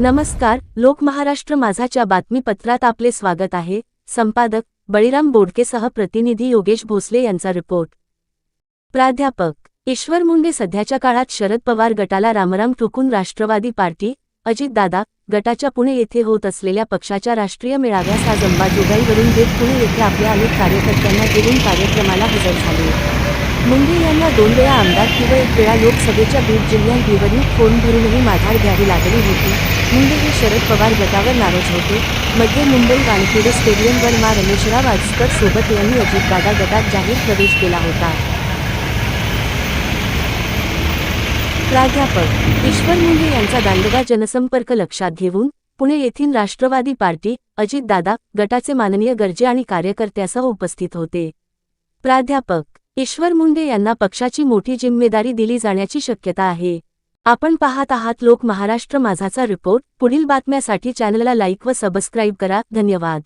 नमस्कार लोक महाराष्ट्र माझाच्या बातमीपत्रात आपले स्वागत आहे. संपादक बळीराम बोडकेसह प्रतिनिधी योगेश भोसले यांचा रिपोर्ट. प्राध्यापक ईश्वर मुंडे सध्याच्या काळात शरद पवार गटाला रामराम ठोकून राष्ट्रवादी पार्टी अजितदादा गटाच्या पुणे येथे होत असलेल्या पक्षाच्या राष्ट्रीय मेळाव्यास आज अंबाजोगाईवरून घेत पुणे येथे आपल्या अनेक कार्यकर्त्यांना घेऊन कार्यक्रमाला हजर झाले. मुंडे यांना दोन वेळा आमदार किंवा एक वेळा लोकसभेच्या बीड जिल्ह्यात निवडणूक फॉर्म भरूनही माघार घ्यावी लागली होती. मुंडे हे शरद पवार गटावर नाराज होते. मध्ये मुंबई वानखेडे स्टेडियमवर मा. रमेशराव आजकर सोबत यांनी अजितदादा गटात जाहीर प्रवेश केला होता. प्राध्यापक ईश्वर मुंडे यांचा दांडगा जनसंपर्क लक्षात घेऊन पुणे येथील राष्ट्रवादी पार्टी अजितदादा गटाचे माननीय गरजे आणि कार्यकर्त्यासह उपस्थित होते. प्राध्यापक ईश्वर मुंडे यांना पक्षाची मोठी जिम्मेदारी दिली जाण्याची शक्यता आहे. आपण पाहत आहात लोक महाराष्ट्र माझाचा रिपोर्ट. पुढील बातम्यासाठी चॅनलला लाईक व सबस्क्राईब करा. धन्यवाद.